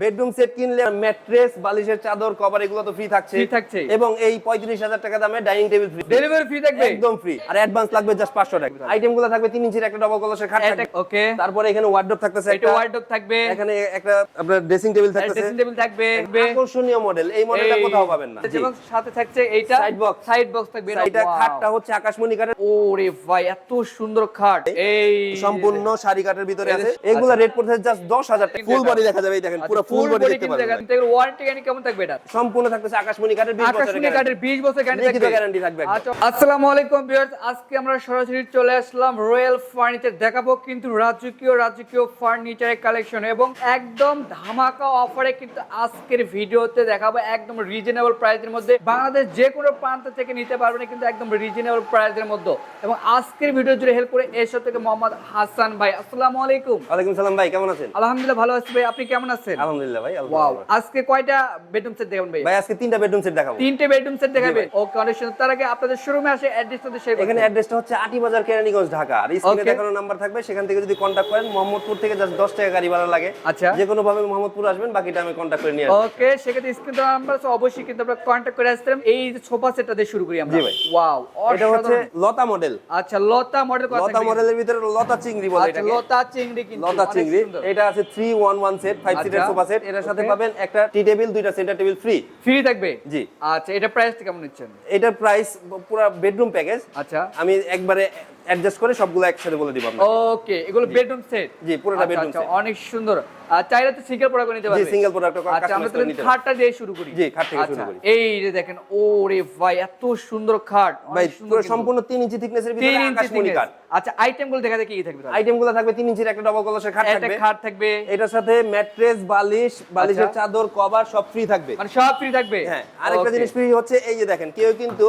Bedroom set কিনলে mattress বালিশের চাদর কভার এগুলো তো ফ্রি থাকছে। Free থাকছে। এবং এই পঁয়ত্রিশ হাজার টাকা দামে dining table free delivery free থাকবে? একদম ফ্রি আর অ্যাডভান্স লাগবে জাস্ট পাঁচশো টাকা। আইটেমগুলো থাকবে তিন ইঞ্চির একটা ডবল কলসের খাট থাকবে। ওকে তারপরে এখানে ওয়ার্ডরোব থাকতেছে একটা ওয়ার্ডরোব থাকবে। এখানে একটা আপনার ড্রেসিং টেবিল থাকতেছে। ড্রেসিং টেবিল থাকবে আকর্ষণীয় মডেল এই মডেলটা কোথাও পাবেন না। এবং সাথে থাকছে এইটা। Side box। সাইড বক্স থাকবে। এটা খাটটা হচ্ছে আকাশমণি কাঠের ওরে ভাই এত সুন্দর খাট। এই সম্পূর্ণ শাড়ি কাঠের ভিতরে আছে। আচ্ছা। এগুলা রেট পড়ছে জাস্ট দশ হাজার টাকা। ফুল বডি দেখা যাবে এই দেখেন পুরো ফুল বডি দেখতে পারবেন ওয়ারেন্টি গ্যারান্টি কেমন থাকবে এটা? সম্পূর্ণ থাকতেছে আকাশমণি কাঠের 20 বছরের কাঠের 20 বছর গ্যারান্টি থাকবে। guarantee থাকবে আচ্ছা আসসালামু আলাইকুম ভিউয়ার্স আজকে আমরা সরাসরি চলে আসলাম রয়্যাল ফার্নিচার দেখাবো কিন্তু রাজকীয় রাজকীয় ফার্নিচারের কালেকশন এবং একদম ধামাকা অফারে কিন্তু আজকের ভিডিওতে দেখাবো একদম রিজনেবল প্রাইসের মধ্যে। বাংলাদেশ যে কোনো প্রান্ত থেকে নিতে পারবেন কিন্তু একদম রিজনেবল প্রাইসের মধ্যে। এবং আজকের ভিডিও জুড়ে হেল্প করে এসব থেকে মোহাম্মদ হাসান ভাই। আসসালামু আলাইকুম। ওয়ালাইকুম সালাম ভাই কেমন আছেন? আলহামদুলিল্লাহ ভালো আছি ভাই। আপনি কেমন আছেন? আলহামদুলিল্লাহ ভাই ওয়াও আলহামদুলিল্লাহ। আজকে কয়টা বেডরুম সেট দেখাবেন ভাই ভাই আজকে তিনটা বেডরুম সেট দেখাবো। তিনটে বেডরুম সেট দেখাবেন ওকে অনেক সুন্দর। তার আগে আপনাদের শোরুমে আসে অ্যাড্রেসটা শেয়ার এখানে অ্যাড্রেসটা হচ্ছে আটি বাজার কেরানীগঞ্জ ঢাকা। আর স্ক্রিনে দেখানো নাম্বার থাকবে সেখান থেকে যদি কন্ট্যাক্ট করেন মোহাম্মদপুর থেকে জাস্ট 10 টাকা গাড়ি ভাড়া লাগে। আচ্ছা। যে কোনো ভাবে মোহাম্মদপুর আসবেন বাকিটা আমি কন্ট্যাক্ট করে নিয়ে আসব। ওকে সেক্ষেত্রে স্ক্রিন তো আমরা তো অবশ্যই কিন্তু আমরা কন্ট্যাক্ট করে আসতাম এই সোফা সেটটা দিয়ে শুরু করি আমরা। জি ভাই। ওয়াও এটা হচ্ছে লতা মডেল আচ্ছা লতা মডেল লতা মডেলের ভিতরে লতা চিংড়ি বলে আচ্ছা এটাকে। লতা চিংড়ি কিন্তু লতা চিংড়ি। এটা আছে 311 সেট 5 সিটের আচ্ছা। সোফা সেট এটার সাথে পাবেন একটা টি টেবিল দুইটা সেন্টার টেবিল ফ্রি ফ্রি থাকবে? জি। আচ্ছা এটা প্রাইস কেমন নিচ্ছেন? এটার প্রাইস পুরো বেডরুম প্যাকেজ আচ্ছা। আমি একবারে অ্যাডজাস্ট করে সবগুলো একসাথে বলে দিব আপনাকে। ওকে এগুলো বেডরুম সেট জি, পুরোটা bedroom set। অনেক সুন্দর। আর চাইলে তো সিঙ্গেল প্রোডাক্ট নিতে জি সিঙ্গেল প্রোডাক্ট আচ্ছা আমরা তাহলে খাটটা দিয়ে শুরু করি। জি, খাট থেকে শুরু আচ্ছা, করি। এই যে দেখেন ওরে ভাই এত সুন্দর খাট ভাই সুন্দর পুরো সম্পূর্ণ 3 ইঞ্চি থিকনেসের ভিতরে আকাশমণি। কাঠ আচ্ছা আইটেমগুলো দেখা যায় কি থাকবে? আইটেমগুলো থাকবে 3 ইঞ্চির একটা ডবল কলসের খাট একটা থাকবে। খাট থাকবে। এটার সাথে ম্যাট্রেস বালিশ বালিশের আচ্ছা। চাদর কভার সব ফ্রি থাকবে। মানে সব ফ্রি থাকবে? হ্যাঁ আরেকটা জিনিস ফ্রি হচ্ছে এই যে দেখেন কেউ কিন্তু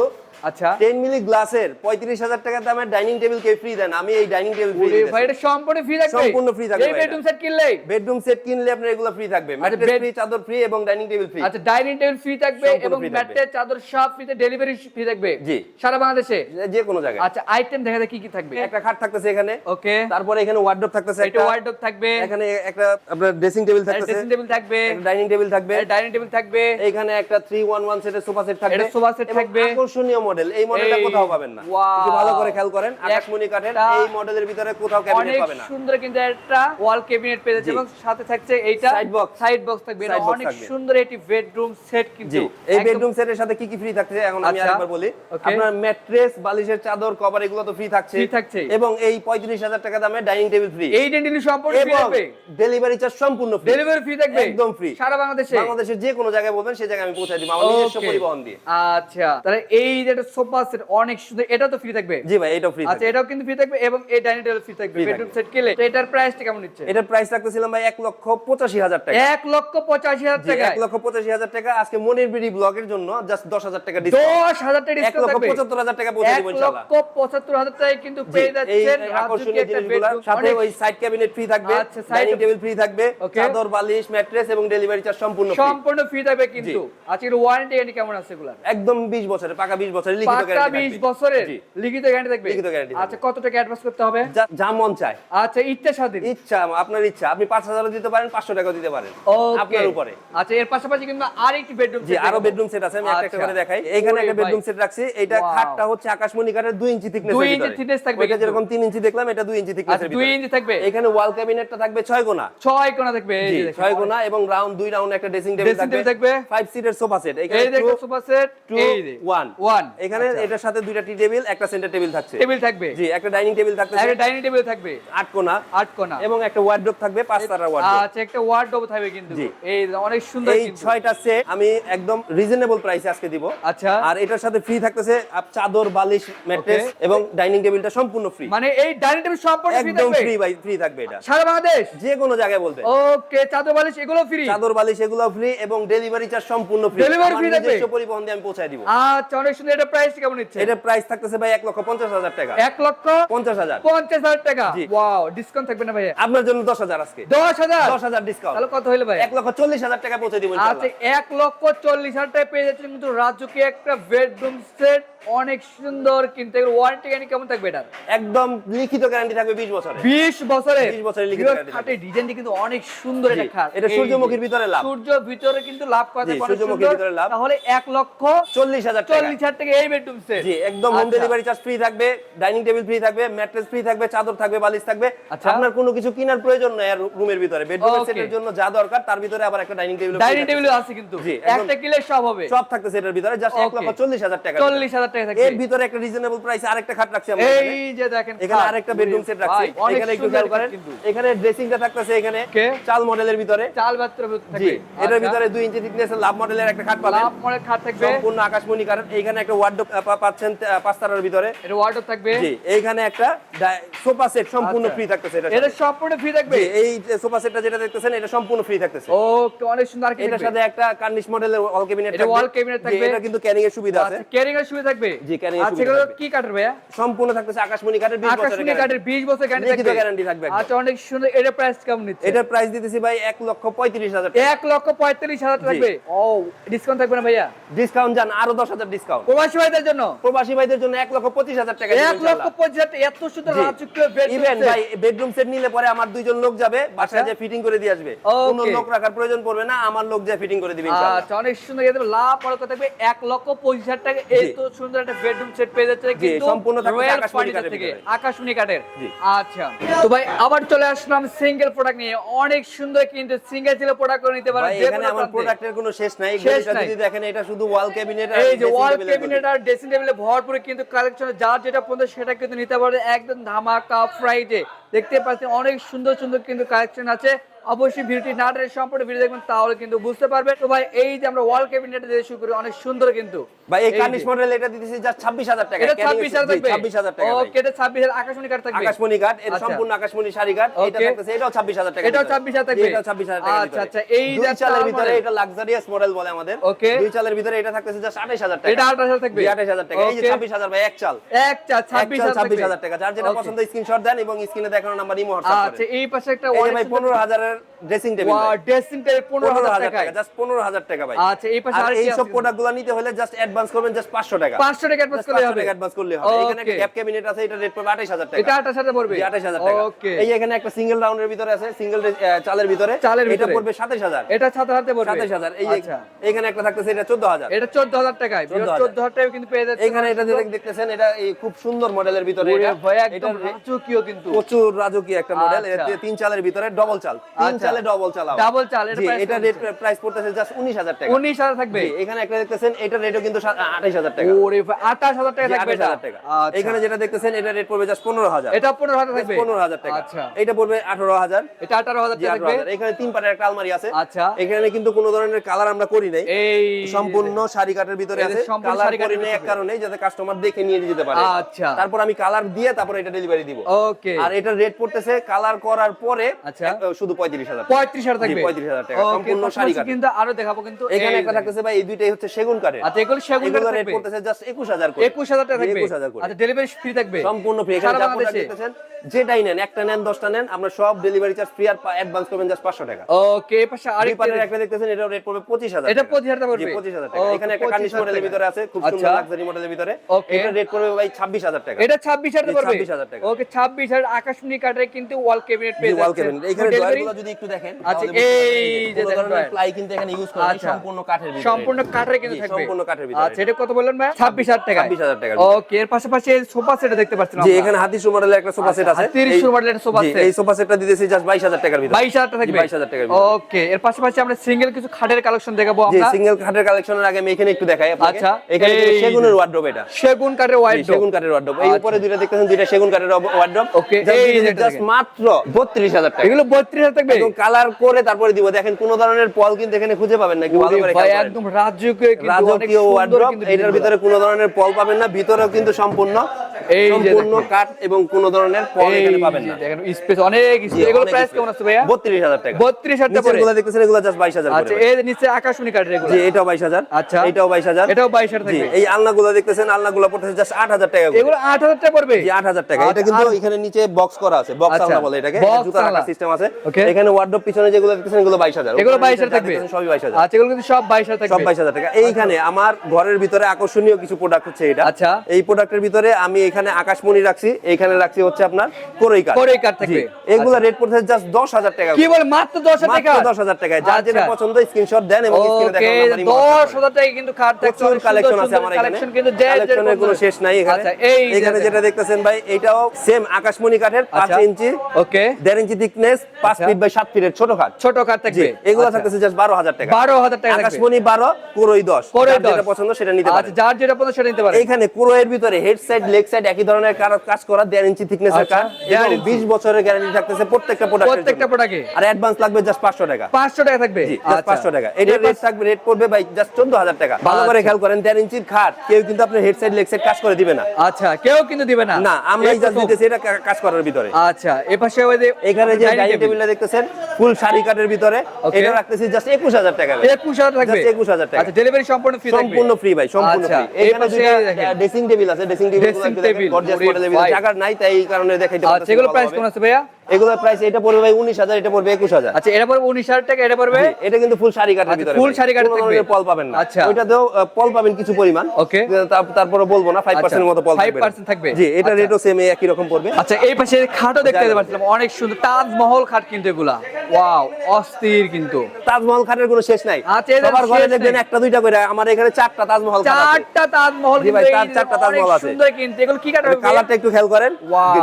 আচ্ছা। 10 মিলি গ্লাসের 35000 টাকা দামের ডাইনিং টেবিল কেউ ফ্রি দেন। আমি এই ডাইনিং টেবিল ফ্রি ভাই এটা সম্পূর্ণ ফ্রি থাকবে? সম্পূর্ণ free থাকবে এই বেডরুম সেট কিনলে? বেডরুম সেট কিনলে আপনার এগুলো ফ্রি থাকবে। ম্যাট্রেস ফ্রি চাদর ফ্রি এবং ডাইনিং টেবিল ফ্রি আচ্ছা ডাইনিং টেবিল ফ্রি থাকবে এবং ম্যাট্রেস চাদর সব ফ্রিতে ডেলিভারি ফ্রি থাকবে? জি। সারা বাংলাদেশে? যে কোনো জায়গায়। আচ্ছা আইটেম দেখা যায় কি কি থাকবে? একটা খাট থাকতেছে এখানে। ওকে তারপরে এখানে ওয়ার্ডরোব থাকতেছে একটা। ওয়ার্ডরোব থাকবে। এখানে একটা আপনার ড্রেসিং টেবিল থাকতেছে। ড্রেসিং টেবিল থাকবে। ডাইনিং টেবিল থাকবে। ডাইনিং টেবিল থাকবে। এইখানে একটা 311 সেটের সোফা সেট থাকবে। এটা set এবং থাকবে। আকর্ষণীয় মডেল এই মডেলটা কোথাও পাবেন না। একটু ভালো করে খেয়াল করেন আকাশমণি কাঠের এই মডেলের ভিতরে কোথাও ক্যাবিনেট পাবেন না। সুন্দর কিন্তু একটা ওয়াল ক্যাবিনেট পেয়ে যাচ্ছে এবং সাথে থাকছে এইটা Side box। সাইড বক্স থাকবে। এটা অনেক সুন্দর একটি বেডরুম সেট কিন্তু। এই বেডরুম সেটের সাথে কি কি ফ্রি থাকছে? এখন আমি আচ্ছা, আরেকবার বলি। আপনার ম্যাট্রেস বালিশের চাদর কভার এগুলো তো ফ্রি থাকছে। Free থাকছে। এবং এই 35000 টাকা দামে ডাইনিং টেবিল ফ্রি এই ডেন্টিলি সম্পূর্ণ ফ্রি থাকবে। ডেলিভারি চার্জ সম্পূর্ণ ফ্রি ডেলিভারি ফ্রি থাকবে। একদম ফ্রি সারা বাংলাদেশে। বাংলাদেশের যে কোনো জায়গায় বলবেন সেই জায়গায় আমি পৌঁছে দিব। আমার নিজস্ব পরিবহন দিয়ে। আচ্ছা তাহলে এই যে সোফা সেট অনেক সুন্দর এটা তো ফ্রি থাকবে। জি ভাই এটাও ফ্রি আচ্ছা এটাও কিন্তু ফ্রি থাকবে এবং এই ডাইনিং টেবিল ফ্রি থাকবে। বেডরুম সেট কিনলে তো এটার প্রাইসটা কেমন নিচ্ছে? এটার প্রাইস রাখতেছিলাম ভাই এক লক্ষ পঁচাশি হাজার টাকা। এক লক্ষ পঁচাশি হাজার টাকা এক লক্ষ পঁচাশি হাজার টাকা। আজকে মনির বিডি ব্লগের জন্য জাস্ট দশ হাজার টাকা ডিসকাউন্ট দশ হাজার টাকা ডিসকাউন্ট লক্ষ থাকবে। পঁচাত্তর হাজার টাকা পৌঁছে দিব ইনশাল্লাহ লক্ষ পঁচাত্তর হাজার টাকায় কিন্তু পেয়ে যাচ্ছেন আকর্ষণীয় জিনিসগুলো সাথে ওই সাইড ক্যাবিনেট ফ্রি থাকবে ডাইনিং টেবিল ফ্রি থাকবে চাদর বালিশ ম্যাট্রেস এবং ডেলিভারি চার্জ সম্পূর্ণ। সম্পূর্ণ ফ্রি থাকবে কিন্তু। আজকে ওয়ারেন্টি কেমন আছে এগুলা একদম 20 বছরের পাকা 20 বছরের লিখিত গ্যারান্টি বিশ বছরের লিখিত গ্যারান্টি থাকবে? লিখিত থাকবে। আচ্ছা কত টাকা অ্যাডভান্স করতে হবে? যা- মন চায়। আচ্ছা ইচ্ছা স্বাধীন। ইচ্ছা আপনার ইচ্ছা। আপনি 5000 দিতে পারেন 500 টাকা দিতে পারেন। আপনার উপরে। আচ্ছা এর পাশাপাশি কিন্তু আরেকটি বেডরুম জি আরও বেডরুম সেট আছে আমি একটা একটা আচ্ছা। করে দেখাই। এইখানে একটা বেডরুম সেট রাখছি। এটা খাটটা হচ্ছে আকাশমণি কাঠের 2 ইঞ্চি থিকনেস দুই ইঞ্চি thickness থাকবে এটা যেরকম 3 ইঞ্চি দেখলাম এটা 2 ইঞ্চি থিকনেসের দুই ভিতরে। ইঞ্চি থাকবে। এখানে ওয়াল ক্যাবিনেটটা থাকবে 6 কোণা ছয় কোণা থাকবে এই যে 6 কোণা এবং রাউন্ড দুই রাউন্ড একটা ড্রেসিং টেবিল থাকবে। থাকবে। 5 সিটের সোফা সেট এখানে সোফা সেট টু এই যে ওয়ান ওয়ান এখানে এটার সাথে দুইটা টি টেবিল একটা সেন্টার টেবিল থাকছে। টেবিল থাকবে। জি একটা ডাইনিং টেবিল থাকছে একটা ডাইনিং টেবিল থাকবে। আট কোণা আট কোণা এবং একটা ওয়ার্ডরোব থাকবে পাঁচ তারার ওয়ার্ডরোব আচ্ছা একটা ওয়ার্ডরোব থাকবে কিন্তু। জি। এই অনেক সুন্দর এই ছয়টা সেট আমি একদম রিজনেবল প্রাইসে আজকে দিব। আচ্ছা। আর এটার সাথে ফ্রি থাকতেছে চাদর বালিশ ম্যাট্রেস এবং ডাইনিং টেবিলটা সম্পূর্ণ ফ্রি মানে এই ডাইনিং টেবিল সম্পূর্ণ ফ্রি একদম থাকবে? ফ্রি ভাই ফ্রি থাকবে এটা। সারা বাংলাদেশ? যে কোনো জায়গায় বলতে। ওকে চাদর বালিশ এগুলো ফ্রি চাদর বালিশ এগুলো ফ্রি এবং ডেলিভারি চার্জ সম্পূর্ণ ফ্রি ডেলিভারি free থাকবে? পরিবহন দিয়ে আমি পৌঁছে দিব। আচ্ছা অনেক সুন্দর। এটা প্রাইস কেমন নিচ্ছে? এটা প্রাইস থাকতেছে ভাই এক লক্ষ পঞ্চাশ হাজার টাকা। এক লক্ষ পঞ্চাশ হাজার। পঞ্চাশ হাজার টাকা। জি। ওয়াও ডিসকাউন্ট থাকবে না ভাই আপনার জন্য দশ হাজার আজকে। দশ হাজার? দশ হাজার ডিসকাউন্ট তাহলে কত হইল ভাই? এক লক্ষ চল্লিশ হাজার টাকা পৌঁছে দিব আচ্ছা এক লক্ষ চল্লিশ হাজার টাকা পেয়ে যাচ্ছেন কিন্তু রাজুকে একটা বেডরুম সেট অনেক সুন্দর কিন্তু এগুলো ওয়ারেন্টি গ্যারান্টি কেমন থাকবে এটার? একদম লিখিত গ্যারান্টি থাকবে বিশ বছরে বিশ বছরে 20 বছরের লিখিত guarantee খাটের ডিজাইনটি কিন্তু অনেক সুন্দর জি, একটা খাট। এটা সূর্যমুখীর ভিতরে লাভ। সূর্য ভিতরে কিন্তু লাভ করা অনেক সূর্যমুখীর ভিতরে লাভ। তাহলে এক লক্ষ চল্লিশ হাজার টাকা। চল্লিশ হাজার টাকা এই বেডরুম সেট জি একদম হোম। ডেলিভারি চার্জ ফ্রি থাকবে ডাইনিং টেবিল ফ্রি থাকবে ম্যাট্রেস ফ্রি থাকবে চাদর থাকবে বালিশ থাকবে। আচ্ছা। আপনার কোনো কিছু কেনার প্রয়োজন নেই রুমের ভিতরে। বেডরুমের সেটের জন্য যা দরকার তার ভিতরে আবার একটা ডাইনিং টেবিল ডাইনিং টেবিল আছে কিন্তু। একটা কিলে সব হবে। সব থাকতেছে এটার ভিতরে জাস্ট এক Okay. লক্ষ চল্লিশ হাজার টাকা। চল্লিশ হাজার টাকা থাকবে। এর ভিতরে একটা রিজনেবল প্রাইসে আরেকটা খাট রাখছি আমরা এই যে দেখেন এখানে আরেকটা বেডরুম সেট রাখছি। এখানে একটু খেয়াল করেন এখানে ড্রেসিংটা থাকতেছে এখানে চাল মডেলের ভিতরে। চাল বাত্র থাকবে। এটার। ভিতরে দুই ইঞ্চি থিকনেসের লাভ মডেলের একটা খাট পাবেন। লাভ মডেল খাট থাকবে। সম্পূর্ণ আকাশমণি কারণ এইখানে একটা ওয়ার্ডরোব পাচ্ছেন পাঁচ তারার ভিতরে। এটা ওয়ার্ডরোব থাকবে। জি এইখানে একটা সোফা সেট সম্পূর্ণ। ফ্রি থাকতেছে এটা এটা সম্পূর্ণ ফ্রি থাকবে? এই সোফা সেটটা যেটা দেখতেছেন এটা সম্পূর্ণ ফ্রি থাকতেছে। ওকে অনেক সুন্দর এটার সাথে একটা কার্নিশ মডেলের ওয়াল ক্যাবিনেট এটা থাকবে। এটা কিন্তু ক্যারিং এর সুবিধা আছে। আচ্ছা ক্যারিং এর সুবিধা থাকবে। জি, carrying আচ্ছা এগুলো কি কাঠের ভাইয়া? সম্পূর্ণ থাকতেছে আকাশমণি কাঠের 20 বছরের আকাশমণি guarantee। কাঠের 20 বছর গ্যারান্টি থাকবে। guarantee থাকবে আচ্ছা অনেক সুন্দর এটা প্রাইস কেমন নিচ্ছে? এটার প্রাইস দিতেছি ভাই এক লক্ষ পঁয়ত্রিশ হাজার এক লক্ষ পঁয়তাল্লিশ হাজার থাকবে? ও ডিসকাউন্ট থাকবে না ভাইয়া? ডিসকাউন্ট যান আরও দশ হাজার ডিসকাউন্ট প্রবাসী ভাইদের জন্য? প্রবাসী ভাইদের জন্য এক লক্ষ পঁচিশ হাজার টাকা এক লক্ষ পঁচিশ হাজার এত সুন্দর জি। রাজকীয় bedroom ইভেন ভাই বেডরুম সেট নিলে পরে আমার দুইজন লোক যাবে বাসায় আচ্ছা। যে ফিটিং করে দিয়ে আসবে। কোনো লোক রাখার প্রয়োজন পড়বে না আমার লোক যে ফিটিং করে দিবে ইনশাআল্লাহ। আচ্ছা অনেক সুন্দর লাভ পড়া থাকবে এক লক্ষ পঁচিশ হাজার টাকা এই জি। তো সুন্দর একটা বেডরুম সেট পেয়ে যাচ্ছে কিন্তু সম্পূর্ণ রয়্যাল ফার্নিচার থেকে আকাশমণি কাঠের আচ্ছা। তো ভাই আবার চলে আসলাম সিঙ্গেল প্রোডাক্ট নিয়ে। অনেক সুন্দর কিন্তু সিঙ্গেল ছিল প্রোডাক্ট করে নিতে পারেন এখানে আমার প্রোডাক্টের কোনো শেষ নাই। যদি দেখেন এটা শুধু ওয়াল ক্যাবিনেট এই যে ওয়াল ক্যাবিনেট আর ড্রেসিং টেবিলে ভরপুর কিন্তু কালেকশন যার যেটা পছন্দ সেটা কিন্তু নিতে পারবে। একদম ধামাকা ফ্রাইডে দেখতে পাচ্ছেন অনেক সুন্দর সুন্দর কিন্তু কালেকশন আছে। অবশ্যই ভিডিওটি না টেনে সম্পূর্ণ ভিডিও দেখবেন তাহলে কিন্তু বুঝতে পারবেন তো ভাই এই যে আমরা ওয়াল ক্যাবিনেট দিয়ে শুরু করি অনেক সুন্দর কিন্তু ভাই এই কার্নিশ মডেল এটা দিতেছি জাস্ট 26000 টাকা এটা ছাব্বিশ হাজার থাকবে ছাব্বিশ হাজার টাকা ভাই। ওকে এটা ছাব্বিশ হাজার আকাশমণি কাঠ থাকবে আকাশমণি কাঠ এটা আচ্ছা। সম্পূর্ণ আকাশমণি শাড়ি কাঠ এটা থাকতেছে এটাও 26000 টাকা এটাও 26,000 থাকবে। জি, এটাও 26000 টাকা আচ্ছা, আচ্ছা, এই যে চালের ভিতরে এটা লাক্সারিয়াস মডেল বলে আমাদের Okay. দুই চালের ভিতরে এটা থাকতেছে জাস্ট 28000 টাকা এটা 28,000 থাকবে। 28000 টাকা এই যে 26000 ভাই এক চাল এক ছাব্বিশ চাল হাজার থাকবে 26000 টাকা যার যেটা. পছন্দ স্ক্রিনশট দেন এবং স্ক্রিনে দেখানো নাম্বার ইমো হোয়াটসঅ্যাপ আচ্ছা এই পাশে একটা যে ভাই 15000 এর ড্রেসিং টেবিল ড্রেসিং টেবিল হাজার 15000 টাকা জাস্ট 15000 টাকা ভাই। আচ্ছা এই পাশে আর এই সব প্রোডাক্টগুলো নিতে হলে জাস্ট অ্যাডভান্স করবেন জাস্ট 500 টাকা। পাঁচশো টাকা অ্যাডভান্স করলে 500 হবে। টাকা অ্যাডভান্স করলে হবে। এখানে একটা. গ্যাপ ক্যাবিনেট আছে এটা রেট পড়বে 28000 টাকা। এটা আটাশ হাজার পড়বে। 28000 টাকা। ওকে এই এখানে একটা সিঙ্গেল রাউন্ডের ভিতরে আছে সিঙ্গেল চালের ভিতরে। চালের এটা পড়বে 27000 এটা সাথে হাতে পড়বে। 27000 এই আচ্ছা। এখানে একটা থাকতেছে এটা 14000 এটা চোদ্দ হাজার টাকায়। 14,000 চোদ্দ হাজার কিন্তু পেয়ে যাচ্ছে। এখানে এটা দেখতেছেন এটা এই খুব সুন্দর মডেলের ভিতরে এটা। একদম রাজকীয় কিন্তু। প্রচুর রাজকীয় একটা মডেল আচ্ছা। এটা তিন চালের ভিতরে ডবল চাল। তিন আচ্ছা। চালে ডবল চালাও। ডাবল চাল এটা এটা রেট প্রাইস পড়তেছে জাস্ট 19000 টাকা। উনিশ হাজার থাকবে? এখানে একটা দেখতেছেন এটা রেটও কিন্তু 28000 টাকা। ওরে ভাই আঠাশ হাজার টাকা থাকবে এটা? 28000 টাকা। আচ্ছা। এখানে যেটা দেখতেছেন এটা রেট পড়বে জাস্ট 15000 এটা পনেরো হাজার থাকবে? পনেরো হাজার টাকা। আচ্ছা। এটা পড়বে আঠারো হাজার। এটা আঠারো হাজার জি টাকা থাকবে? এখানে তিন পাটের একটা আলমারি আছে। আচ্ছা। এখানে কিন্তু কোনো ধরনের কালার আমরা করি নাই। এই সম্পূর্ণ শাড়ি কাটের ভিতরে আছে। কালার করি নাই এক। কারণে যাতে কাস্টমার দেখে নিয়ে যেতে পারে। আচ্ছা। তারপর আমি কালার দিয়ে তারপর এটা ডেলিভারি দিব। ওকে আর এটার রেট পড়তেছে কালার করার পরে আচ্ছা। শুধু পঁয়ত্রিশ হাজার পঁয়ত্রিশ হাজার থাকবে? পঁয়ত্রিশ হাজার টাকা, সম্পূর্ণ শাড়ি কিন্তু আরও দেখাবো কিন্তু এখানে একটা। থাকতেছে ভাই এই দুইটাই হচ্ছে সেগুন কাঠের। আচ্ছা এগুলো সেগুন কাঠের রেট থাকবে জাস্ট একুশ হাজার একুশ হাজার টাকা একুশ হাজার করে। আচ্ছা ডেলিভারি ফ্রি থাকবে। সম্পূর্ণ ফ্রি এখানে যা দেখতেছেন? যেটাই নেন একটা নেন দশটা নেন আমরা সব ডেলিভারি চার্জ ফ্রি আর অ্যাডভান্স করবেন জাস্ট পাঁচশো টাকা। ওকে পাশে আরেকটা আরেকটা একটা দেখতেছেন এটা রেট পড়বে পঁচিশ হাজার এটা 25,000 টাকা পড়বে? পঁচিশ হাজার টাকা। এখানে একটা 25,000 মডেলের ভিতরে আছে খুব সুন্দর আচ্ছা। লাক্সারি মডেলের ভিতরে। Okay. এটা রেট পড়বে ভাই ছাব্বিশ হাজার টাকা। এটা ছাব্বিশ হাজার পড়বে? 26,000 টাকা। ওকে ছাব্বিশ হাজার। আকাশমণি কাঠের কিন্তু ওয়াল ক্যাবিনেট পেয়ে ওয়াল ক্যাবিনেট এখানে Delivery? যদি একটু দেখেন আচ্ছা, এই যে যে দেখেন ধরনের। প্লাই কিন্তু এখানে ইউজ করা আচ্ছা। সম্পূর্ণ কাঠের ভিতরে। সম্পূর্ণ কাঠের কিন্তু থাকবে। সম্পূর্ণ কাঠের ভিতরে। আচ্ছা এটা কত বললেন ভাই? ছাব্বিশ হাজার টাকা 26,000 টাকা। ওকে এর পাশাপাশি সোফা সেট দেখতে পাচ্ছেন জি এখানে হাতিশু মডেলের একটা সোফা সেট আছে। আচ্ছা, 30 মডেলের সোফা সেট। এই সোফা সেটটা দিতেছি জাস্ট বাইশ হাজার টাকার ভিতরে। বাইশ হাজার টাকা থাকবে 22,000 টাকার ভিতরে। ওকে এর পাশাপাশি আমরা সিঙ্গেল কিছু খাটের কালেকশন দেখাবো আমরা। সিঙ্গেল খাটের কালেকশনের আগে আমি এখানে একটু দেখাই আপনাকে। আচ্ছা, এখানে সেগুনের ওয়ার্ড্রোব এটা। সেগুন কাঠের জি, সেগুন কাঠের ওয়ার্ড্রোব এই। উপরে দুইটা দেখতেছেন দুইটা সেগুন কাঠের ওয়ার্ড্রোব Okay, এই যে এটা জাস্ট মাত্র 32000 টাকা। এগুলো বত্রিশ হাজার থাকবে একদম কালার করে তারপরে দিব। দেখেন কোন ধরনের পল কিন্তু এখানে খুঁজে পাবেন না একটু ভালো করে ভাই একদম রাজকীয় কিন্তু অনেক সুন্দর কিন্তু এটার ভিতরে কোনো ধরনের পল পাবেন না ভিতরেও কিন্তু সম্পূর্ণ এই যে সম্পূর্ণ এবং কোনো ধরনের পল এখানে পাবেন না। দেখেন স্পেস অনেক স্পেস এগুলো প্রাইস কেমন আছে ভাইয়া? বত্রিশ হাজার টাকা। বত্রিশ হাজার টাকা নিচের পড়ে গুলো দেখতেছেন এগুলো জাস্ট বাইশ হাজার আচ্ছা এর নিচে আকাশমণি এগুলো জি এটাও বাইশ হাজার। আচ্ছা। এটাও বাইশ হাজার। এটাও বাইশ হাজার জি থাকবে। এই আলনা গুলো দেখতেছেন আলনা গুলো পড়তেছে জাস্ট আট হাজার টাকা এগুলো আট হাজার টাকা পড়বে? জি আট হাজার টাকা। এটা কিন্তু এখানে নিচে বক্স করা আছে। বক্স আচ্ছা, আলনা বলে এটাকে। জুতা রাখার সিস্টেম আছে। এখানে ওয়ার্ডরোব পিছনে যেগুলো দেখতেছেন এগুলো বাইশ হাজার। এগুলো বাইশ হাজার থাকবে। সবই বাইশ হাজার। আচ্ছা এগুলো কিন্তু সব বাইশ হাজার সব থাকবে বাইশ হাজার টাকা। এইখানে আমার ঘরের ভিতরে আকর্ষণীয় কিছু প্রোডাক্ট হচ্ছে এটা। আচ্ছা। এই প্রোডাক্টের ভিতরে আমি এখানে আকাশমণি রাখছি এখানে রাখছি হচ্ছে আপনার কোরই কাঠ কোরই কাঠ থাকবে। জি, এগুলো রেট পড়ছে জাস্ট দশ হাজার টাকা কি বলে মাত্র দশ হাজার টাকা? মাত্র দশ হাজার টাকায়। যার যেটা আচ্ছা। পছন্দ স্ক্রিনশট দেন এবং স্ক্রিনে দেখানো নাম্বারে দশ হাজার টাকা কিন্তু খাট থাকছে প্রচুর কালেকশন আছে আমার এখানে। কালেকশন কিন্তু কালেকশনের কোনো শেষ নাই এখানে। আচ্ছা এই এখানে যেটা দেখতেছেন ভাই এটাও সেম আকাশমণি কাঠের পাঁচ আচ্ছা। ইঞ্চি ওকে দেড় ইঞ্চি থিকনেস পাঁচ আচ্ছা। ফিট বাই সাত ফিটের ছোট খাট। ছোট খাট জি থাকবে। এগুলো আচ্ছা। থাকতেছে জাস্ট বারো হাজার টাকা। বারো হাজার টাকা থাকবে। আকাশমণি বারো কোরই দশ। কোরই যার যেটা পছন্দ সেটা নিতে আচ্ছা যার যেটা পছন্দ সেটা নিতে পারে এইখানে কোরোয়ের ভিতরে হেড সাইড লেগ সাইড একই ধরনের কাজ করা দেড় ইঞ্চি থিকনেসের আচ্ছা, কাঠ এবং ইঞ্চি। বিশ বছরের গ্যারান্টি থাকতেছে প্রত্যেকটা প্রোডাক্ট প্রত্যেকটা প্রোডাক্টে আর অ্যাডভান্স লাগবে জাস্ট পাঁচশো টাকা। পাঁচশো টাকা থাকবে? জি আচ্ছা। টাকা। এটার রেট থাকবে রেট পড়বে ভাই জাস্ট চোদ্দ হাজার টাকা। ভালো করে আচ্ছা। খেয়াল করেন দেড় ইঞ্চির খাট কেউ কিন্তু আপনার হেড সাইড লেগ সাইড কাজ করে দিবে না। আচ্ছা কেউ কিন্তু দিবে না। না আমরা জাস্ট দিতেছি এটা কাজ করার ভিতরে। আচ্ছা পাশে ওই যে এখানে যে ডাইনিং টেবিলটা দেখতেছেন ফুল শাড়ি কাঠের ভিতরে এটা রাখতেছি জাস্ট একুশ হাজার টাকা ভাই। একুশ হাজার থাকবে? Just 21,000 টাকা। আচ্ছা ডেলিভারি সম্পূর্ণ ফ্রি থাকবে? সম্পূর্ণ ফ্রি ভাই সম্পূর্ণ ফ্রি এখানে ড্রেসিং টেবিল আছে dressing table Dressing table, gorgeous মডেলের ভাই। জায়গা নাই তাই এই কারণে দেখাইতে আচ্ছা এগুলো প্রাইস কেমন আছে ভাইয়া? এগুলোর প্রাইস এটা পড়বে ভাই উনিশ হাজার এটা পড়বে একুশ হাজার। আচ্ছা এটা পড়বে উনিশ হাজার টাকা এটা পড়বে? এটা কিন্তু ফুল শাড়ি কাঠের আচ্ছা, ভিতরে full শাড়ি কাঠের থাকবে। পল পাবেন না। আচ্ছা। ওইটাতেও পল পাবেন কিছু পরিমাণ। Okay. তারপরে বলব না ফাইভ পার্সেন্ট মতো পল 5% থাকবে। জি এটা। রেটও সেম একই রকম পড়বে। আচ্ছা এই পাশে খাটও দেখতে পাচ্ছিলাম অনেক সুন্দর তাজমহল খাট কিন্তু এগুলা। ওয়াও অস্থির কিন্তু। তাজমহল খাটের কোনো শেষ নাই। সবার ঘরে দেখবেন একটা দুইটা করে আমার এখানে চারটা তাজমহল চারটা তাজমহল ভাই, চারটা তাজমহল আছে। সুন্দর কিন্তু এগুলো কি কাঠ কালারটা একটু খেয়াল করেন।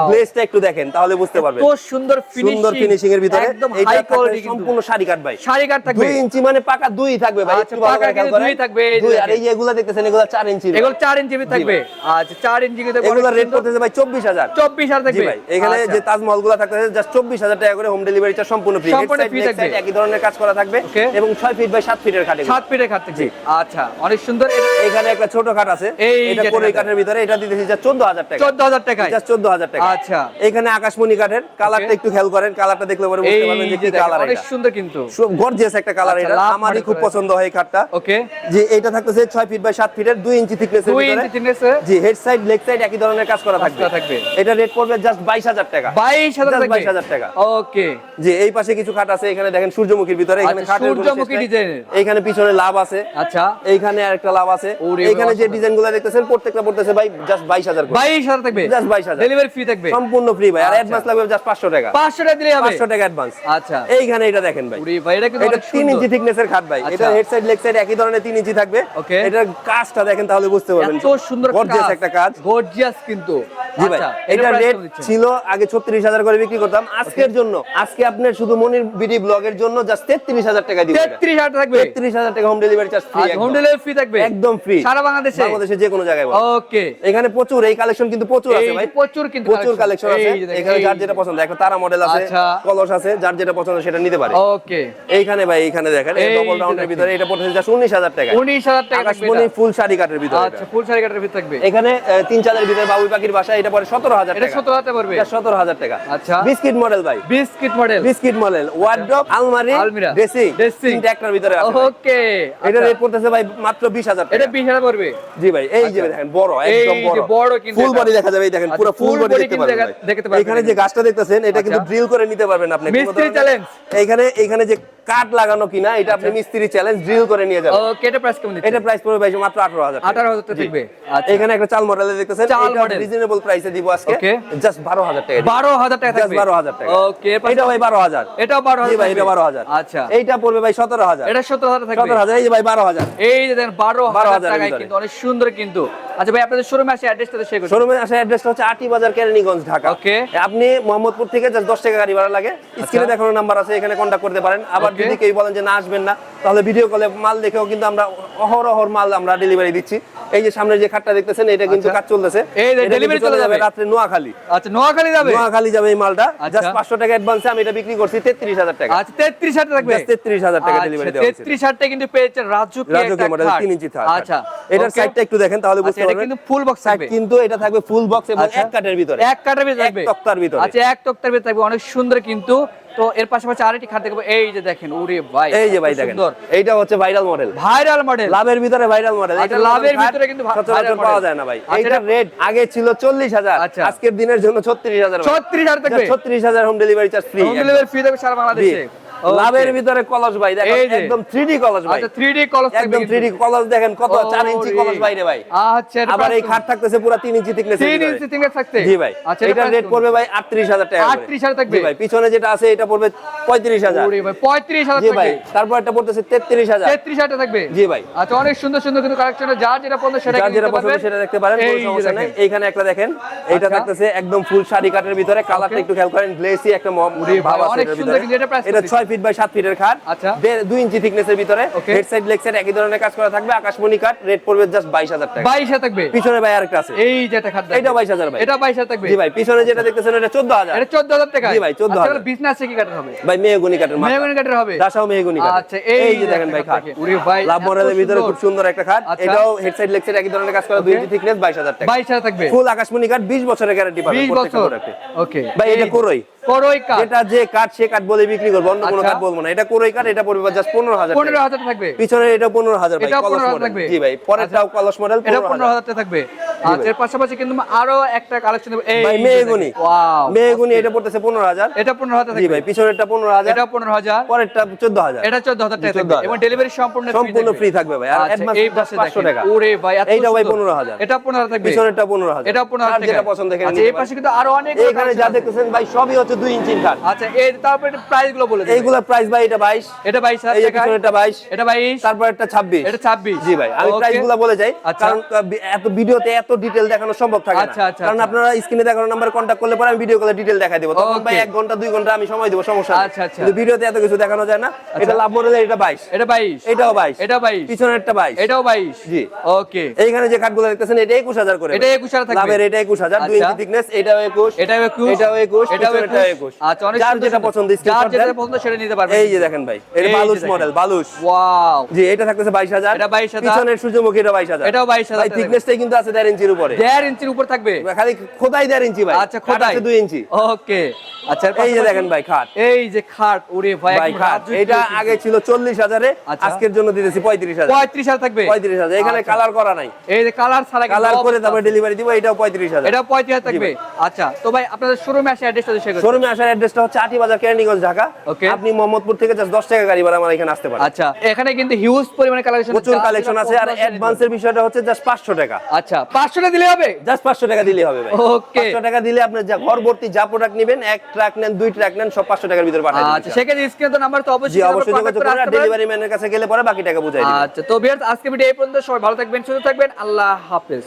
গ্লেজটা একটু দেখেন তাহলে বুঝতে পারবেন। তো সুন্দর ফিনিশিং সুন্দর ফিনিশিং এর ভিতরে। একদম হাই কোয়ালিটি সম্পূর্ণ শাড়ি কাট ভাই। শাড়ি কাঠ থাকবে। দুই ইঞ্চি মানে পাকা দুই থাকবে ভাই আচ্ছা, একটু ভালো করে খেয়াল করেন দুই থাকবে, দুই আর এই এগুলা দেখতেছেন এগুলা চার ইঞ্চি এগুলো চার ইঞ্চি থাকবে। আচ্ছা চার ইঞ্চি কিন্তু এগুলা রেট করতেছে ভাই চব্বিশ হাজার। চব্বিশ হাজার জি থাকবে। ভাই এখানে আচ্ছা। যে তাজমহলগুলা থাকতেছে জাস্ট চব্বিশ হাজার টাকা করে হোম ডেলিভারিটা সম্পূর্ণ ফ্রি সম্পূর্ণ free থাকবে। একই ধরনের কাজ করা থাকবে। এবং ছয় ফিট বাই সাত ফিটের খাটে। সাত ফিটের খাট থাকবে। আচ্ছা অনেক সুন্দর। এখানে একটা ছোট খাট আছে। এটা যে কোরই কাঠের ভিতরে। এটা দিতেছি যা চোদ্দ হাজার টাকা। চোদ্দ হাজার টাকায়? চোদ্দ হাজার টাকা আচ্ছা। এখানে আকাশমণি কাঠের কালারটা একটু খেয়াল করেন কালারটা দেখলে পরে এই বুঝতে পারবেন যে যে কি কালার এটা। সুন্দর কিন্তু। গর্জিয়াস একটা কালার এটা। আমারই খুব পছন্দ হয় এই ওকে যে এটা থাকতেছে ছয় ফিট বাই সাত ফিটের দুই ইঞ্চি থিকনেস দুই ইঞ্চি thickness জি হেড সাইড লেগ সাইড একই ধরনের কাজ করা থাকবে। থাকবে। এটা রেট পড়বে জাস্ট বাইশ হাজার টাকা। বাইশ হাজার 22,000 টাকা। ওকে যে এই পাশে কিছু খাট আছে এখানে দেখেন সূর্যমুখীর ভিতরে এখানে আচ্ছা, সূর্যমুখী ডিজাইনের। পিছনে লাভ আছে। আচ্ছা। এইখানে আরেকটা লাভ আছে। ওরে এইখানে যে বাবা। ডিজাইনগুলো দেখতেছেন প্রত্যেকটা পড়তেছে ভাই জাস্ট বাইশ হাজার বাইশ হাজার থাকবে। Just 22,000 ডেলিভারি ফ্রি থাকবে। সম্পূর্ণ ফ্রি ভাই। আর। অ্যাডভান্স লাগবে জাস্ট পাঁচশো টাকা। পাঁচশো টাকা দিলে হবে। পাঁচশো টাকা অ্যাডভান্স আচ্ছা। এইখানে এটা দেখেন ভাই। উরি ভাই এটা কিন্তু এটা অনেক ইঞ্চি থিকনেসের খাট ভাই। এটা হেড সাইড লেগ সাইড একই ধরনের তিন ইঞ্চি থাকবে। এটার কাজটা দেখেন তাহলে বুঝতে পারবেন। এত সুন্দর গর্জিয়াস একটা কাজ। গর্জিয়াস কিন্তু। জি ভাই এটা রেট ছিল আগে ছত্রিশ হাজার করে বিক্রি করতাম। আজকের জন্য আজকে আপনার শুধু মনির বিডি ব্লগের জন্য জাস্ট তেত্রিশ হাজার টাকা দিব। তেত্রিশ হাজার থাকবে। টাকা home delivery charge free home delivery free থাকবে? একদম ফ্রি সারা বাংলাদেশে? বাংলাদেশে যে কোনো জায়গায় ওকে এখানে প্রচুর এই কালেকশন কিন্তু প্রচুর আছে ভাই। প্রচুর কিন্তু প্রচুর কালেকশন আছে। এখানে যার যেটা পছন্দ একটা তারা মডেল আছে আচ্ছা। কলস আছে যার যেটা পছন্দ সেটা নিতে পারে। ওকে। এইখানে ভাই এইখানে দেখেন এই ডবল রাউন্ডের ভিতরে এটা পড়তেছে জাস্ট উনিশ হাজার টাকা উনিশ হাজার টাকা থাকবে আকাশমণি ফুল শাড়ি কাঠের ভিতরে আচ্ছা ফুল শাড়ি কাটার ভিতরে থাকবে। এখানে তিন চালের ভিতরে বাবুই পাখির বাসা এটা পরে সতেরো হাজার এটা টাকা। সতেরো হাজার পড়বে। সতেরো হাজার টাকা। আচ্ছা। বিস্কিট মডেল ভাই। Biscuit model biscuit model wardrobe আলমারি আলমিরা, ড্রেসিং। তিনটা একটার ভিতরে আছে ওকে। এটা রেট পড়তেছে ভাই মাত্র বিশ হাজার এটা টাকা। বিশ হাজার পড়বে। জি ভাই এই যে দেখেন বড় একদম এই যে বড়। বড় কিন্তু ফুল বডি দেখা যাবে এই দেখেন আচ্ছা, পুরো ফুল বডি দেখতে পারবেন এখানে যে গাছটা দেখতেছেন এটা কিন্তু আচ্ছা। ড্রিল করে নিতে পারবেন আপনি মিস্ত্রি চ্যালেঞ্জ এখানে যে কাঠ লাগানো কিনা এটা আপনি মিস্ত্রি চ্যালেঞ্জ ড্রিল করে নিয়ে যাবেন। ওকে এটা প্রাইস কেমন এটা প্রাইস পড়বে ভাই মাত্র 18000 আঠারো হাজার টাকা থাকবে। আচ্ছা। এখানে একটা চাল মডেলে দেখতেছেন চাল এটা রিজনেবল প্রাইসে দিব আজকে. জাস্ট 12000 টাকা। দিব। বারো হাজার টাকা Just থাকবে। 12000 টাকা। ওকে এটা ভাই 12000 এটাও বারো জি হাজার ভাই এটা 12000 আচ্ছা। এইটা পড়বে ভাই 17000 এটা সতেরো হাজার থাকবে। 17000 এই যে ভাই 12000 এই যে দেখেন 12,000 হাজার টাকায় কিন্তু অনেক সুন্দর কিন্তু। আচ্ছা ভাই আপনাদের শোরুমে আসে অ্যাড্রেসটা শেয়ার করুন শোরুমে আসার অ্যাড্রেসটা হচ্ছে আটি বাজার কেরানীগঞ্জ ঢাকা। Okay. আপনি মোহাম্মদপুর থেকে জাস্ট 10 টাকা গাড়ি ভাড়া লাগে। স্ক্রিনে দেখানো নাম্বার আছে এখানে কন্টাক্ট করতে পারেন। আবার. যদি কেউ বলেন যে না আসবেন না। তাহলে ভিডিও কলে মাল দেখেও কিন্তু আমরা অহরহর মাল আমরা ডেলিভারি দিচ্ছি। এই যে সামনে যে খাটটা দেখতেছেন এটা কিন্তু আচ্ছা। কাজ চলতেছে। এই delivery চলে যাবে। রাত্রে নোয়াখালী। আচ্ছা নোয়াখালী যাবে? নোয়াখালী যাবে এই মালটা। আচ্ছা। জাস্ট পাঁচশো টাকা অ্যাডভান্সে আমি এটা বিক্রি করছি তেত্রিশ হাজার টাকা। আচ্ছা তেত্রিশ হাজার থাকবে? Just 33,000 টাকা delivery দেওয়া হয়েছে। তেত্রিশ হাজার টাকা কিন্তু পেয়েছেন রাজুকি রাজকীয় একটা মডেল খাট। তিন ইঞ্চি থাক আচ্ছা এটার সাইডটা একটু দেখেন তাহলে আচ্ছা, বুঝতে এটা কিন্তু ফুল বক্স থাকবে। কিন্তু এটা থাকবে ফুল বক্স এবং আচ্ছা। এক কাঠের ভিতরে। এক কাটার ভিতরে থাকবে। তক্তার ভিতরে। আচ্ছা এক তক্তার ভিতরে থাকবে অনেক সুন্দর কিন্তু। তো এর পাশাপাশি আরেকটি খাট দেখব। এই যে দেখেন ওরে ভাই এই যে ভাই দেখেন। সুন্দর। এইটা হচ্ছে ভাইরাল মডেল ভাইরাল মডেল লাভের ভিতরে ভাইরাল মডেল এটা লাভের ভিতরে কিন্তু সচরাচর পাওয়া যায় না ভাই। আচ্ছা, এটা- রেট আগে ছিল চল্লিশ হাজার। আচ্ছা। আজকের দিনের জন্য ছত্রিশ হাজার ছত্রিশ হাজার থাকবে। ছত্রিশ হাজার home delivery charge free home delivery free থাকবে সারা বাংলাদেশে। লাভের ভিতরে কলস ভাই দেখেন একদম থ্রি কলস ভাই। আচ্ছা 3D কলস একদম থ্রি কলস দেখেন কত চার ইঞ্চি কলস বাইরে ভাই। আচ্ছা আবার এই খাট থাকতেছে পুরো তিন ইঞ্চি থিকনেস তিন ইঞ্চি থেকে থাকতে? জি ভাই। আচ্ছা এটার রেট পড়বে ভাই আটত্রিশ হাজার টাকা 38,000 থাকবে? জি ভাই পিছনে যেটা আছে এটা পড়বে পঁয়ত্রিশ হাজার। ওরে ভাই পঁয়ত্রিশ হাজার জি ভাই তারপর একটা পড়তেছে তেত্রিশ হাজার। তেত্রিশ হাজার থাকবে? জি ভাই। আচ্ছা অনেক সুন্দর সুন্দর কিন্তু কালেকশন যার যেটা পছন্দ সেটা যেটা পছন্দ। সেটা দেখতে পারেন কোনো সমস্যা নেই। এইখানে একটা দেখেন এইটা আচ্ছা। থাকতেছে একদম ফুল শাড়ি কাঠের ভিতরে। কালারটা. একটু খেয়াল করেন গ্লেসি একটা ভাব আছে অনেক সুন্দর এটা price এটা কত ছয় ফিট বাই সাত ফিটের খাট। আচ্ছা। দুই ইঞ্চি থিকনেসের ভিতরে। হেড সাইড লেগ সাইড একই ধরনের কাজ করা থাকবে আকাশমণি কাঠ রেট পড়বে জাস্ট বাইশ হাজার টাকা। বাইশ হাজার থাকবে? পিছনে ভাই আরেকটা আছে। এই যেটা খাট এইটা 22,000 ভাই। এটা বাইশ হাজার থাকবে। জি ভাই পিছনে যেটা দেখতেছেন এটা চোদ্দ হাজার। এটা চোদ্দ হাজার টাকা। জি ভাই, 14,000 বিজনেস কি কাটার হবে? ভাই মেহগুনি কাঠের মাথা। মেহগনি কাঠের হবে? দাসাও মেহগুনি কাঠ আচ্ছা, এই যে দেখেন ভাই খাট। দেখেন। ভাই, লাভ মডেলের ভিতরে খুব সুন্দর একটা খাট। আচ্ছা। এটাও হেড সাইড লেগ সাইড একই ধরনের কাজ করা দুই. ইঞ্চি থিকনেস বাইশ হাজার টাকা। বাইশ হাজার থাকবে। ফুল আকাশমণি কাঠ বিশ বছরের গ্যারান্টি পাবেন বিশ বছর। ওকে ভাই এটা কোরই? করই কাঠ। যেটা যে কাঠ সে কাঠ বলে বিক্রি করব অন্য কোনো আচ্ছা। কাঠ বলব না। এটা কোরই কাঠ এটা পড়বে জাস্ট পনেরো হাজার পনেরো টাকা। হাজার থাকবে। পিছনে এটা পনেরো হাজার ভাই কলস মডেল জি ভাই পরেরটাও কলস মডেল এটা পনেরো পনেরো হাজার। হাজার টাকা থাকবে আচ্ছা এর পাশাপাশি কিন্তু আরও একটা কালেকশন এই ভাই মেহগুনি। মেহগুনি এটা পড়তেছে পনেরো হাজার। এটা পনেরো হাজার জি ভাই পিছনেরটা পনেরো হাজার। এটা পনেরো হাজার। পরেরটা চোদ্দ হাজার। এটা চোদ্দ হাজার টাকা থাকবে। এবং ডেলিভারি সম্পূর্ণ সম্পূর্ণ ফ্রি থাকবে ভাই। আর আচ্ছা, অ্যাডভান্স এই পাশে পাঁচশো দেখেন। টাকা। ওরে ভাই এইটা ভাই সুন্দর। পনেরো হাজার। এটা পনেরো হাজার থাকবে। পিছনেরটা পনেরো হাজার। এটা পনেরো আর হাজার যেটা পছন্দ আচ্ছা এই পাশে কিন্তু আরও অনেক এইখানে যা দেখতেছেন ভাই সবই হচ্ছে দুই ইঞ্চির কাঠ আচ্ছা এই তারপরে প্রাইসগুলো বলে দিন। প্রাইস ভাই এটা বাইশ। এটা বাইশ হাজার এই যে টাকা। পিছনেরটা বাইশ। এটা বাইশ। তারপর একটা ছাব্বিশ। এটা ছাব্বিশ। জি ভাই আমি প্রাইসগুলো বলে যাই আচ্ছা। কারণ এত ভিডিওতে এত ডিটেল দেখানো সম্ভব থাকে না। আচ্ছা, কারণ আচ্ছা। আপনারা স্ক্রিনে দেখানো নাম্বার কন্ট্যাক্ট করলে পরে আমি ভিডিও কলে ডিটেল দেখাই দেবো। তখন ভাই Okay. এক ঘণ্টা দুই ঘণ্টা আমি সময় দেবো সমস্যা আচ্ছা, আচ্ছা। কিন্তু ভিডিওতে এত কিছু দেখানো যায় না। এটা লাভ মডেলের এটা বাইশ। এটা বাইশ। এটাও বাইশ। এটা বাইশ। পিছনেরটা বাইশ। এটাও বাইশ। জি। ওকে এইখানে যে কাঠগুলো দেখতেছেন এটা একুশ হাজার করে এটা 21,000 থাকবে। লাভের এটা একুশ হাজার। দুই আচ্ছা। ইঞ্চি থিকনেস এটাও একুশ। এটাও একুশ। এটাও একুশ। এটাও পিছনেরটাও একুশ একুশ আচ্ছা অনেক যার যেটা পছন্দ যার যেটা পছন্দ সেটা নিতে পারবেন। এই যে দেখেন ভাই এটা বালুস মডেল ওয়াও। জি এটা থাকতেছে বাইশ হাজার। এটা 22,000 পিছনের সূর্যমুখী এটা এটাও 22,000 ভাই। থিকনেসটাই কিন্তু আছে দেড় ইঞ্চির উপরে। দেড় ইঞ্চির উপর থাকবে। খালি খোদাই দেড় ইঞ্চি ভাই। আচ্ছা খোদাই। দুই ইঞ্চি। ওকে। আচ্ছা এই যে দেখেন ভাই খাট। এই যে খাট ওরে ভাই খাট। এটা আগে ছিল চল্লিশ হাজারে আচ্ছা। আজকের জন্য দিতেছি পঁয়ত্রিশ হাজার। পঁয়ত্রিশ হাজার থাকবে? পঁয়ত্রিশ হাজার। এখানে আচ্ছা। কালার করা নাই। এই যে কালার ছাড়া কালার করে তারপরে ডেলিভারি দিব এটাও পঁয়ত্রিশ হাজার। এটা পঁয়ত্রিশ হাজার থাকবে? আচ্ছা তো ভাই আপনাদের শোরুমে আসে অ্যাড্রেসটা শেয়ার শোরুমে আসার অ্যাড্রেসটা হচ্ছে আটি বাজার কেরানীগঞ্জ ঢাকা। Okay. আপনি মোহাম্মদপুর থেকে জাস্ট দশ টাকা গাড়ি ভাড়া আমার এখানে আসতে পারেন। আচ্ছা এখানে কিন্তু হিউজ পরিমাণে কালেকশন প্রচুর কালেকশন আছে। আর অ্যাডভান্সের বিষয়টা হচ্ছে জাস্ট পাঁচশো টাকা। আচ্ছা পাঁচশোটা দিলে হবে? জাস্ট পাঁচশো টাকা দিলে হবে ভাই। Okay. পাঁচশো টাকা দিলে আপনি যা ঘর ভর্তি যা প্রোডাক্ট নেবেন এক ট্রাক নেন দুই ট্রাক নেন সব পাঁচশো টাকার ভিতরে পাঠান আচ্ছা সেক্ষেত্রে স্ক্রিনে তো নাম্বার তো অবশ্যই অবশ্যই যোগাযোগ করে করুন ডেলিভারি ম্যানের কাছে গেলে পরে বাকি টাকা বুঝাই আচ্ছা তো ভিউয়ার্স আজকে ভিডিও এই পর্যন্ত সবাই ভালো থাকবেন সুস্থ থাকবেন আল্লাহ হাফেজ।